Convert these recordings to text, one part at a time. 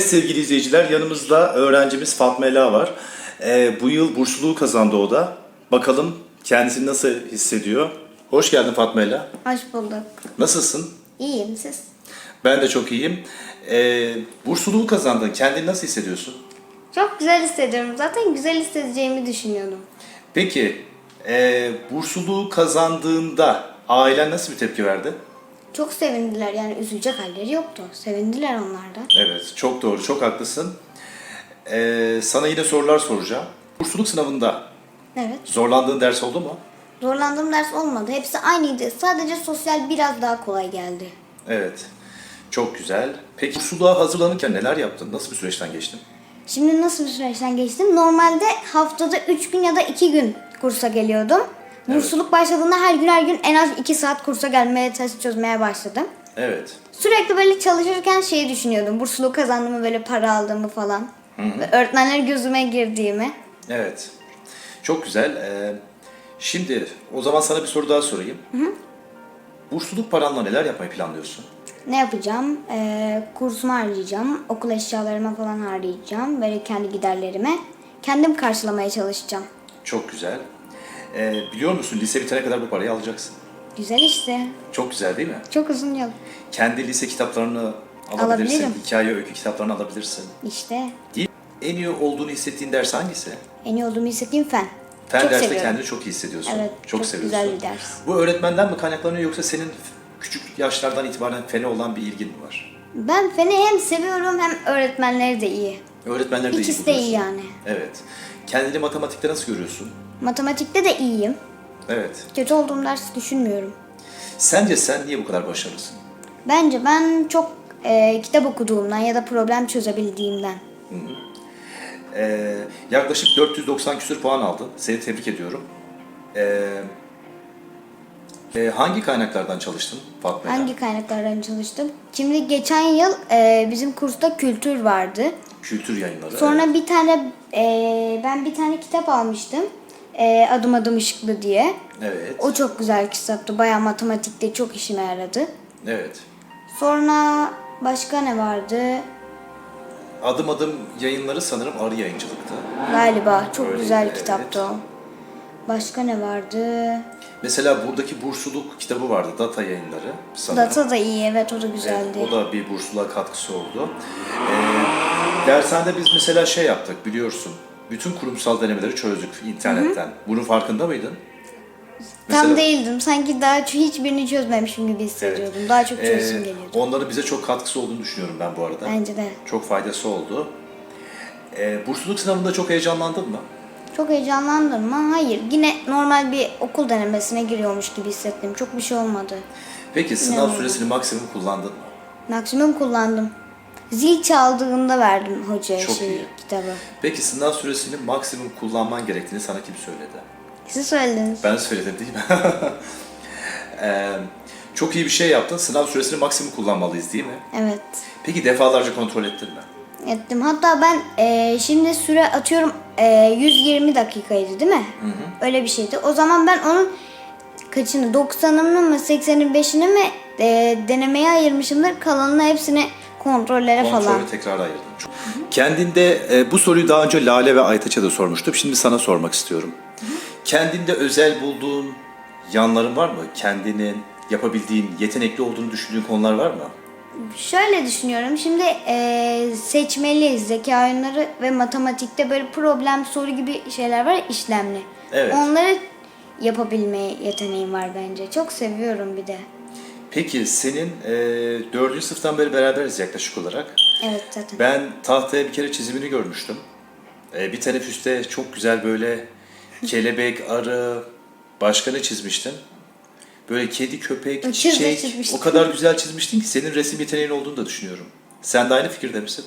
Sevgili izleyiciler yanımızda öğrencimiz Fatma Ela var. Ee, bu yıl bursluluğu kazandı o da. Bakalım kendisini nasıl hissediyor. Hoş geldin Fatma Ela. Hoş bulduk. Nasılsın? İyiyim siz? Ben de çok iyiyim. Ee, bursluluğu kazandın. Kendini nasıl hissediyorsun? Çok güzel hissediyorum. Zaten güzel hissedeceğimi düşünüyordum. Peki e, bursluluğu kazandığında ailen nasıl bir tepki verdi? Çok sevindiler yani üzülecek halleri yoktu. Sevindiler onlar da. Evet, çok doğru, çok haklısın. Ee, sana yine sorular soracağım. Bursluluk sınavında Evet. zorlandığın ders oldu mu? Zorlandığım ders olmadı. Hepsi aynıydı. Sadece sosyal biraz daha kolay geldi. Evet, çok güzel. Peki bursluğa hazırlanırken neler yaptın? Nasıl bir süreçten geçtin? Şimdi nasıl bir süreçten geçtim? Normalde haftada 3 gün ya da 2 gün kursa geliyordum. Bursluluk başladığında her gün her gün en az 2 saat kursa gelmeye, test çözmeye başladım. Evet, Sürekli böyle çalışırken şeyi düşünüyordum. Bursluluk kazandığımı böyle para aldığımı falan. Ve öğretmenler gözüme girdiğimi. evet. Çok güzel. Ee, şimdi o zaman sana bir soru daha sorayım. Bursluluk paranla neler yapmayı planlıyorsun? Ne yapacağım? Ee, kursumu harcayacağım. Okul eşyalarıma falan harcayacağım. Böyle kendi giderlerime. Kendim karşılamaya çalışacağım. Çok güzel. Ee, biliyor musun lise bitene kadar bu parayı alacaksın. Güzel işte. Çok güzel değil mi? Çok uzun yol. Kendi lise kitaplarını alabilirsin. Alabilirim. Hikaye, öykü kitaplarını alabilirsin. İşte. Değil. En iyi olduğunu hissettiğin ders hangisi? En iyi olduğumu hissettiğim fen. Fen çok derste seviyorum. kendini çok iyi hissediyorsun. Evet, çok seviyorsun. güzel bir ders. Bu öğretmenden mi kaynaklanıyor yoksa senin küçük yaşlardan itibaren fene olan bir ilgin mi var? Ben feni hem seviyorum hem öğretmenleri de iyi. Öğretmenler de iyi İkisi de iyi buluyorsun. yani. Evet. Kendini matematikte nasıl görüyorsun? Matematikte de iyiyim. Evet. Kötü olduğum ders düşünmüyorum. Sence sen niye bu kadar başarılısın? Bence ben çok e, kitap okuduğumdan ya da problem çözebildiğimden. Ee, yaklaşık 490 küsur puan aldın. Seni tebrik ediyorum. Ee, e, hangi kaynaklardan çalıştın Fatma? Hangi kaynaklardan çalıştım? Şimdi geçen yıl e, bizim kursta kültür vardı. Kültür yayınları. Sonra evet. bir tane e, ben bir tane kitap almıştım. E, adım adım ışıklı diye. Evet. O çok güzel kitaptı. Bayağı matematikte çok işime yaradı. Evet. Sonra başka ne vardı? Adım adım yayınları sanırım Arı Yayıncılık'tı. Galiba çok Öyle, güzel evet. kitaptı o. Başka ne vardı? Mesela buradaki bursluluk kitabı vardı. Data yayınları sanırım. Data da iyi evet o da Evet, güzeldi. o da bir bursluğa katkısı oldu. Ee, dershanede biz mesela şey yaptık biliyorsun. Bütün kurumsal denemeleri çözdük internetten. Bunun farkında mıydın? Tam Mesela- değildim. Sanki daha hiçbirini çözmemişim gibi hissediyordum. Daha çok Ee, çözüm geliyordu. onların bize çok katkısı olduğunu düşünüyorum ben bu arada. Bence de. Çok faydası oldu. Ee, bursluluk sınavında çok heyecanlandın mı? Çok heyecanlandım mı? Hayır. Yine normal bir okul denemesine giriyormuş gibi hissettim. Çok bir şey olmadı. Peki sınav oldu? süresini maksimum kullandın mı? Maksimum kullandım. Zil çaldığında verdim hocaya Çok şey, iyi. Kitabı. Peki sınav süresini maksimum kullanman gerektiğini sana kim söyledi? Siz söylediniz. Ben söyledim değil mi? Ee, çok iyi bir şey yaptın. Sınav süresini maksimum kullanmalıyız değil mi? Evet. Peki defalarca kontrol ettin mi? Ettim. Hatta ben e, şimdi süre atıyorum e, 120 dakikaydı değil mi? Öyle bir şeydi. O zaman ben onun kaçını 90'ını mı 85'ini mi e, denemeye ayırmışımdır. Kalanını hepsini kontrollere falan. Kontrolü tekrar ayırdın. Çok- Kendinde e, bu soruyu daha önce Lale ve Aytaç'a da sormuştum. Şimdi sana sormak istiyorum. Kendinde özel bulduğun yanların var mı? Kendinin yapabildiğin, yetenekli olduğunu düşündüğün konular var mı? Şöyle düşünüyorum. Şimdi e, seçmeli zeka oyunları ve matematikte böyle problem soru gibi şeyler var ya, işlemli. Evet. Onları yapabilme yeteneğim var bence. Çok seviyorum bir de. Peki senin e, dördüncü sınıftan beri beraberiz yaklaşık olarak. Evet zaten. Ben tahtaya bir kere çizimini görmüştüm. E, bir teneffüste çok güzel böyle kelebek, arı, başka ne çizmiştin? Böyle kedi, köpek, çiçek. çizmiştim. O kadar güzel çizmiştin ki senin resim yeteneğin olduğunu da düşünüyorum. Sen de aynı fikirde misin?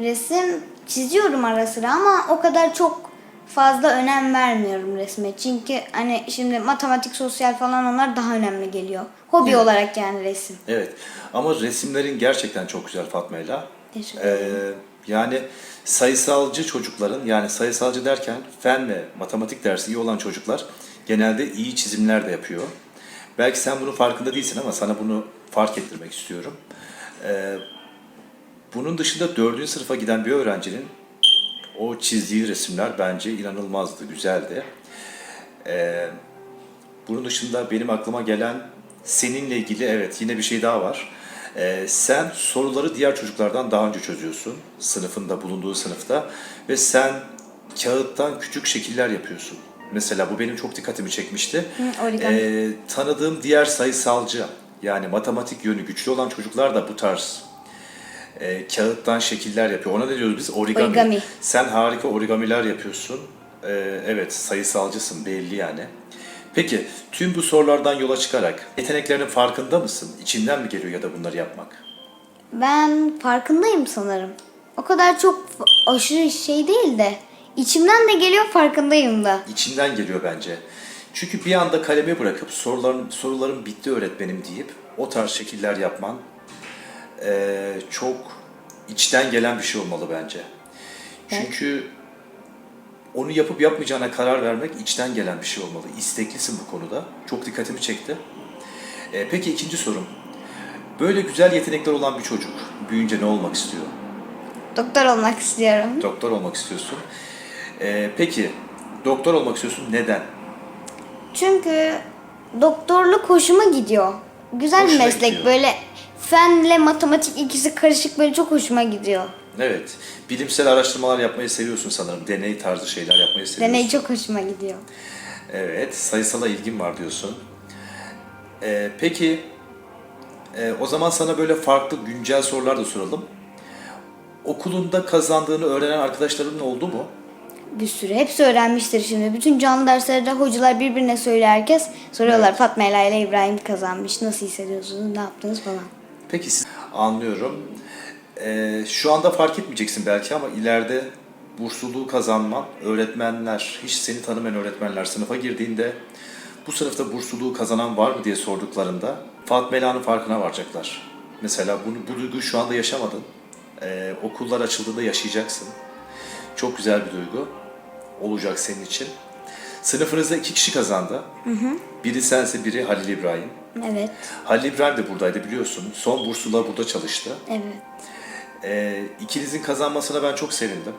Resim çiziyorum ara sıra ama o kadar çok fazla önem vermiyorum resme. Çünkü hani şimdi matematik, sosyal falan onlar daha önemli geliyor. Hobi Evet. olarak yani resim. Evet. Ama resimlerin gerçekten çok güzel Fatma'yla. Teşekkür Ee, yani sayısalcı çocukların yani sayısalcı derken fen ve matematik dersi iyi olan çocuklar genelde iyi çizimler de yapıyor. Belki sen bunun farkında değilsin ama sana bunu fark ettirmek istiyorum. Ee, Bunun dışında dördüncü sınıfa giden bir öğrencinin o çizdiği resimler bence inanılmazdı, güzeldi. Ee, bunun dışında benim aklıma gelen seninle ilgili evet yine bir şey daha var. Ee, sen soruları diğer çocuklardan daha önce çözüyorsun sınıfında bulunduğu sınıfta ve sen kağıttan küçük şekiller yapıyorsun. Mesela bu benim çok dikkatimi çekmişti. Hı. Ee, tanıdığım diğer sayısalcı yani matematik yönü güçlü olan çocuklar da bu tarz e, kağıttan şekiller yapıyor. Ona ne diyoruz biz? Origami. Origami. Sen harika origamiler yapıyorsun. Ee, evet sayısalcısın belli yani. Peki tüm bu sorulardan yola çıkarak yeteneklerinin farkında mısın? İçinden mi geliyor ya da bunları yapmak? Ben farkındayım sanırım. O kadar çok aşırı şey değil de içimden de geliyor farkındayım da. İçinden geliyor bence. Çünkü bir anda kalemi bırakıp soruların sorularım bitti öğretmenim deyip o tarz şekiller yapman eee, çok içten gelen bir şey olmalı bence. Çünkü onu yapıp yapmayacağına karar vermek içten gelen bir şey olmalı. İsteklisin bu konuda. Çok dikkatimi çekti. Eee, peki ikinci sorum. Böyle güzel yetenekler olan bir çocuk büyüyünce ne olmak istiyor? Doktor olmak istiyorum. Doktor olmak istiyorsun. Eee, peki doktor olmak istiyorsun neden? Çünkü doktorluk hoşuma gidiyor. Güzel Hoşuna bir meslek gidiyor. böyle fenle matematik ikisi karışık böyle çok hoşuma gidiyor. Evet. Bilimsel araştırmalar yapmayı seviyorsun sanırım. Deney tarzı şeyler yapmayı seviyorsun. Deney çok hoşuma gidiyor. Evet. Sayısala ilgin var diyorsun. Ee, peki e, o zaman sana böyle farklı güncel sorular da soralım. Okulunda kazandığını öğrenen arkadaşların oldu mu? Bir sürü. Hepsi öğrenmiştir şimdi. Bütün canlı derslerde hocalar birbirine söylüyor herkes. Soruyorlar Evet. Fatma Ela ile İbrahim kazanmış. Nasıl hissediyorsunuz? Ne yaptınız falan. Peki siz anlıyorum. Ee, şu anda fark etmeyeceksin belki ama ileride bursluluğu kazanman, öğretmenler, hiç seni tanımayan öğretmenler sınıfa girdiğinde bu sınıfta bursluluğu kazanan var mı diye sorduklarında Fatma Ela'nın farkına varacaklar. Mesela bunu, bu duyguyu şu anda yaşamadın. Ee, okullar açıldığında yaşayacaksın. Çok güzel bir duygu olacak senin için. Sınıfınızda iki kişi kazandı. Biri sense biri Halil İbrahim. Evet. Halil İbrahim de buradaydı biliyorsun. Son burslular burada çalıştı. Evet. Ee, ikinizin kazanmasına ben çok sevindim.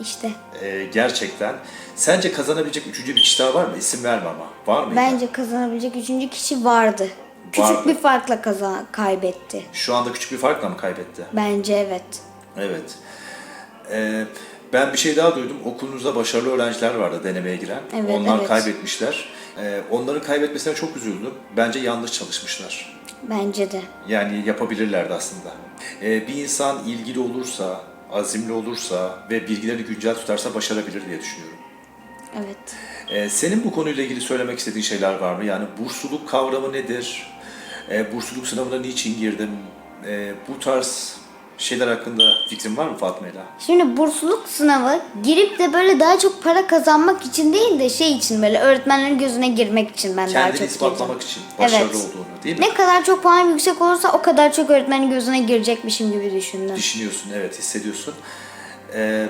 İşte. Ee, gerçekten. Sence kazanabilecek üçüncü bir kişi daha var mı? İsim verme ama. Var mı? Bence kazanabilecek üçüncü kişi vardı. Küçük Vardı. bir farkla kazan kaybetti. Şu anda küçük bir farkla mı kaybetti? Bence evet. Evet. Ee, ben bir şey daha duydum. Okulunuzda başarılı öğrenciler vardı denemeye giren. Evet, Onlar evet. kaybetmişler. Ee, onların kaybetmesine çok üzüldüm. Bence yanlış çalışmışlar. Bence de. Yani yapabilirlerdi aslında. Ee, bir insan ilgili olursa, azimli olursa ve bilgilerini güncel tutarsa başarabilir diye düşünüyorum. Evet. Ee, senin bu konuyla ilgili söylemek istediğin şeyler var mı? Yani bursluluk kavramı nedir? Ee, bursluluk sınavına niçin girdim? Ee, bu tarz şeyler hakkında fikrin var mı Fatma Ela? Şimdi bursluluk sınavı girip de böyle daha çok para kazanmak için değil de şey için böyle öğretmenlerin gözüne girmek için ben daha Kendini çok ispatlamak için başarılı Evet. olduğunu değil mi? Ne kadar çok puan yüksek olursa o kadar çok öğretmenin gözüne girecekmişim gibi düşündüm. Düşünüyorsun, evet hissediyorsun. Ee,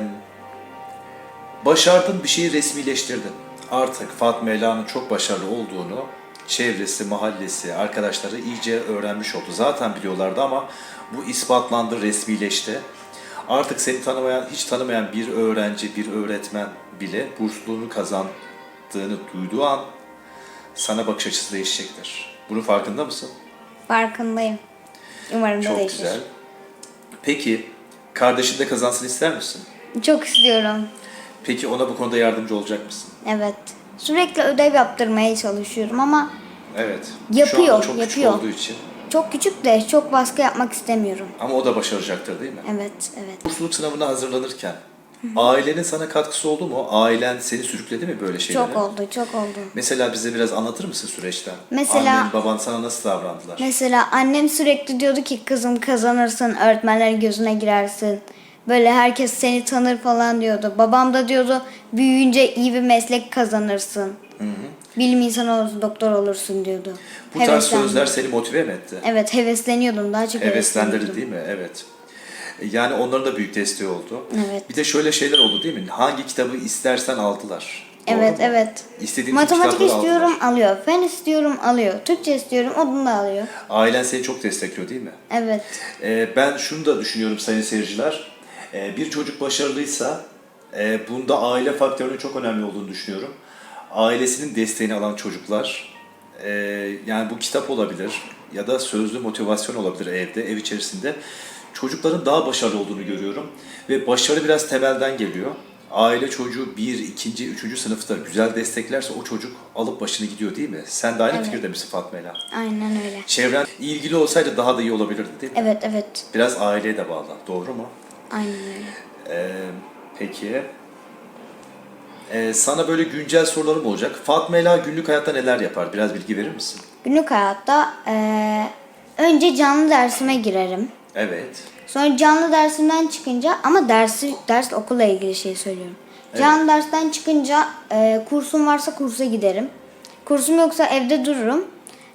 başardın, bir şeyi resmileştirdin. Artık Fatma Ela'nın çok başarılı olduğunu çevresi, mahallesi, arkadaşları iyice öğrenmiş oldu. Zaten biliyorlardı ama bu ispatlandı, resmileşti. Artık seni tanımayan, hiç tanımayan bir öğrenci, bir öğretmen bile bursluğunu kazandığını duyduğu an sana bakış açısı değişecektir. Bunun farkında mısın? Farkındayım. Umarım da Çok değişir. güzel. Peki kardeşin de kazansın ister misin? Çok istiyorum. Peki ona bu konuda yardımcı olacak mısın? Evet. Sürekli ödev yaptırmaya çalışıyorum ama Evet. Yapıyor, Şu anda çok küçük yapıyor. olduğu için. çok küçük de çok baskı yapmak istemiyorum. Ama o da başaracaktır değil mi? Evet, evet. Bursluluk sınavına hazırlanırken ailenin sana katkısı oldu mu? Ailen seni sürükledi mi böyle şeylere? Çok oldu, çok oldu. Mesela bize biraz anlatır mısın süreçten? Mesela- Annen, baban sana nasıl davrandılar? Mesela annem sürekli diyordu ki kızım kazanırsın, öğretmenlerin gözüne girersin. Böyle herkes seni tanır falan diyordu. Babam da diyordu büyüyünce iyi bir meslek kazanırsın. Bilim insanı olursun, doktor olursun diyordu. bu tarz sözler seni motive mi etti? Evet hevesleniyordum daha çok Heveslendirdi değil mi? Evet. Yani onların da büyük desteği oldu. Evet. Bir de şöyle şeyler oldu değil mi? Hangi kitabı istersen aldılar. Evet mu? evet. İstediğin Matematik kitapları istiyorum aldılar. alıyor. Fen istiyorum alıyor. Türkçe istiyorum onu da alıyor. Ailen seni çok destekliyor değil mi? Evet. Ee, ben şunu da düşünüyorum sayın seyirciler. Ee, bir çocuk başarılıysa e, bunda aile faktörünün çok önemli olduğunu düşünüyorum. Ailesinin desteğini alan çocuklar, e, yani bu kitap olabilir ya da sözlü motivasyon olabilir evde, ev içerisinde. Çocukların daha başarılı olduğunu görüyorum. Ve başarı biraz temelden geliyor. Aile çocuğu bir, ikinci, üçüncü sınıfta güzel desteklerse o çocuk alıp başını gidiyor değil mi? Sen de aynı Evet. fikirde misin Fatma Ela? Aynen öyle. Çevren ilgili olsaydı daha da iyi olabilirdi değil mi? Evet evet. Biraz aileye de bağlı. Doğru mu? Aynen öyle. Ee, peki. Ee, sana böyle güncel sorularım olacak. Fatma Ela günlük hayatta neler yapar? Biraz bilgi verir misin? Günlük hayatta eee, önce canlı dersime girerim. Evet. Sonra canlı dersimden çıkınca ama dersi ders okulla ilgili şey söylüyorum. Canlı dersten çıkınca eee, kursum varsa kursa giderim. Kursum yoksa evde dururum.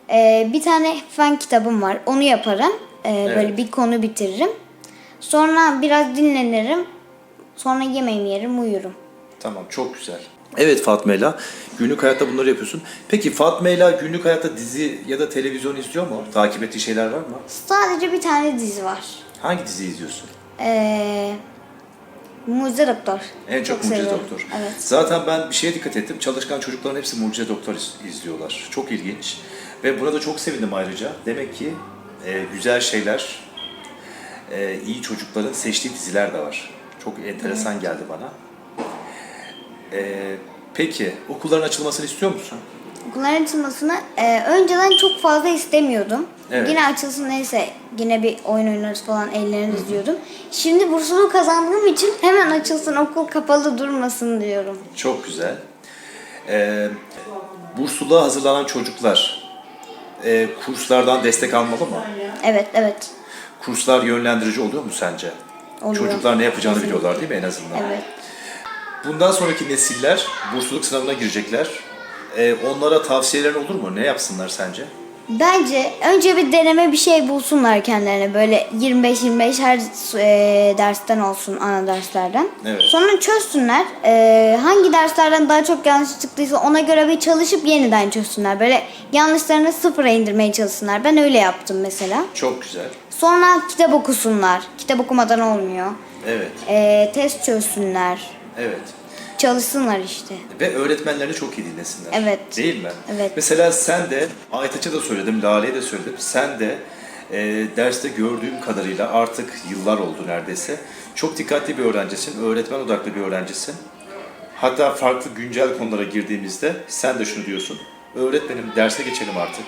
Eee, bir tane fen kitabım var. Onu yaparım. Eee, Evet. Böyle bir konu bitiririm. Sonra biraz dinlenirim. Sonra yemeğimi yerim, uyurum. Tamam çok güzel. Evet Fatma Ela. Günlük hayatta bunları yapıyorsun. Peki Fatma Ela günlük hayatta dizi ya da televizyon izliyor mu? Takip ettiği şeyler var mı? Sadece bir tane dizi var. Hangi dizi izliyorsun? Eee Mucize Doktor. En çok, Mucize seviyorum. Doktor. Evet. Zaten ben bir şeye dikkat ettim. Çalışkan çocukların hepsi Mucize Doktor iz- izliyorlar. Çok ilginç. Ve buna da çok sevindim ayrıca. Demek ki e, güzel şeyler, e, iyi çocukların seçtiği diziler de var. Çok enteresan geldi bana. E, peki, okulların açılmasını istiyor musun? Okulların açılmasını e, önceden çok fazla istemiyordum. Evet. Yine açılsın neyse yine bir oyun oynarız falan eğleniriz diyordum. Şimdi bursunu kazandığım için hemen açılsın okul kapalı durmasın diyorum. Çok güzel. E, bursluğa hazırlanan çocuklar e, kurslardan destek almalı mı? Evet evet. Kurslar yönlendirici oluyor mu sence? Oluyor. Çocuklar ne yapacağını Kesinlikle. biliyorlar değil mi en azından? Evet. Bundan sonraki nesiller bursluluk sınavına girecekler. Ee, onlara tavsiyelerin olur mu? Ne yapsınlar sence? Bence önce bir deneme bir şey bulsunlar kendilerine böyle 25-25 her e, dersten olsun ana derslerden. Evet. Sonra çözsünler. E, hangi derslerden daha çok yanlış çıktıysa ona göre bir çalışıp yeniden çözsünler. Böyle yanlışlarını sıfıra indirmeye çalışsınlar. Ben öyle yaptım mesela. Çok güzel. Sonra kitap okusunlar. Kitap okumadan olmuyor. Evet, E, test çözsünler. evet. Çalışsınlar işte. Ve öğretmenlerini çok iyi dinlesinler. Evet. Değil mi? Evet. Mesela sen de, Aytaç'a da söyledim, Lale'ye de söyledim. Sen de e, derste gördüğüm kadarıyla artık yıllar oldu neredeyse. Çok dikkatli bir öğrencisin, öğretmen odaklı bir öğrencisin. Hatta farklı güncel konulara girdiğimizde sen de şunu diyorsun. Öğretmenim derse geçelim artık.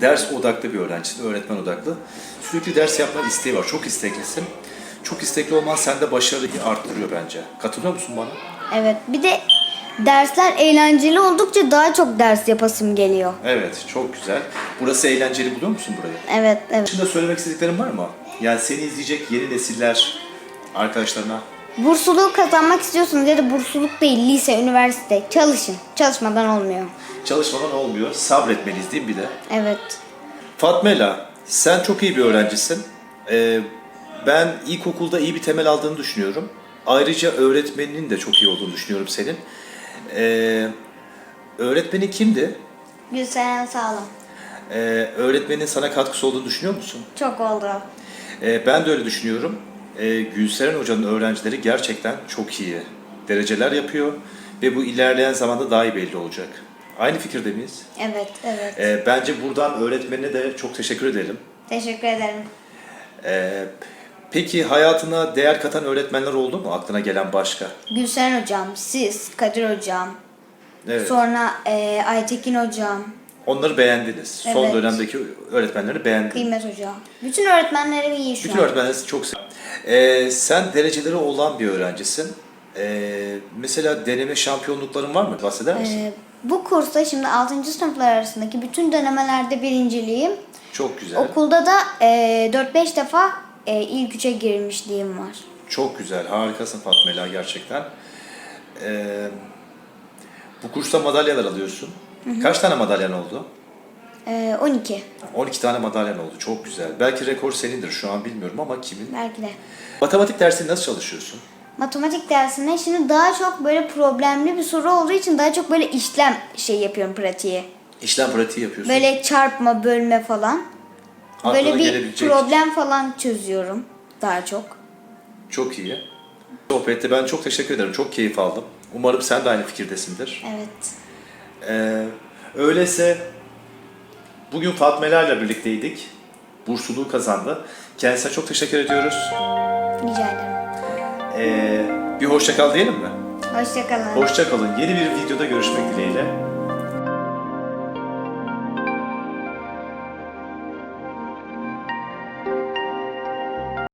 Ders odaklı bir öğrencisin, öğretmen odaklı. Sürekli ders yapma isteği var, çok isteklisin. Çok istekli olman sende başarıyı arttırıyor bence. Katılıyor musun bana? Evet. Bir de dersler eğlenceli oldukça daha çok ders yapasım geliyor. Evet, çok güzel. Burası eğlenceli buluyor musun burayı? Evet, evet. Dışında söylemek istediklerin var mı? Yani seni izleyecek yeni nesiller arkadaşlarına. Bursluluğu kazanmak istiyorsunuz ya da bursluluk değil, lise, üniversite. Çalışın. Çalışmadan olmuyor. Çalışmadan olmuyor. Sabretmeliyiz değil mi bir de? Evet. Fatmela, sen çok iyi bir öğrencisin. Ee, ben ilkokulda iyi bir temel aldığını düşünüyorum. Ayrıca öğretmeninin de çok iyi olduğunu düşünüyorum senin. Ee, öğretmenin kimdi? Gülseren sağlam. Ee, öğretmenin sana katkısı olduğunu düşünüyor musun? Çok oldu. Ee, ben de öyle düşünüyorum. Ee, Gülseren Hoca'nın öğrencileri gerçekten çok iyi dereceler yapıyor ve bu ilerleyen zamanda daha iyi belli olacak. Aynı fikirde miyiz? Evet, evet. Ee, bence buradan öğretmenine de çok teşekkür edelim. Teşekkür ederim. Ee, peki hayatına değer katan öğretmenler oldu mu? Aklına gelen başka? Gülseren hocam, siz, Kadir hocam, Evet. sonra e, Aytekin hocam, Onları beğendiniz. Son Evet. dönemdeki öğretmenleri beğendiniz. Kıymet hocam. Bütün öğretmenlerim iyi şu Bütün an. öğretmenlerinizi çok seviyorum. Ee, sen dereceleri olan bir öğrencisin. Ee, mesela deneme şampiyonlukların var mı? Bahseder misin? Ee, bu kursta şimdi 6. sınıflar arasındaki bütün denemelerde birinciliğim. Çok güzel. Okulda da e, 4-5 defa e, ilk üçe girmişliğim var. Çok güzel. Harikasın Fatma Ela gerçekten. Ee, bu kursta madalyalar alıyorsun. Kaç tane madalyan oldu? E, 12 12 tane madalyan oldu. Çok güzel. Belki rekor senindir şu an bilmiyorum ama kimin? belki de. Matematik dersini nasıl çalışıyorsun? matematik dersine şimdi daha çok böyle problemli bir soru olduğu için daha çok böyle işlem şey yapıyorum pratiği. İşlem pratiği yapıyorsun. Böyle çarpma, bölme falan. Aklına böyle bir gelebilecek- problem falan çözüyorum daha çok. Çok iyi. Sohbette ben çok teşekkür ederim. Çok keyif aldım. Umarım sen de aynı fikirdesindir. Evet. Ee, öyleyse bugün Fatmelerle birlikteydik. Bursluluğu kazandı. Kendisine çok teşekkür ediyoruz. Rica ederim. Ee, bir hoşça kal diyelim mi? Hoşçakalın. Hoşça kalın. Yeni bir videoda görüşmek dileğiyle.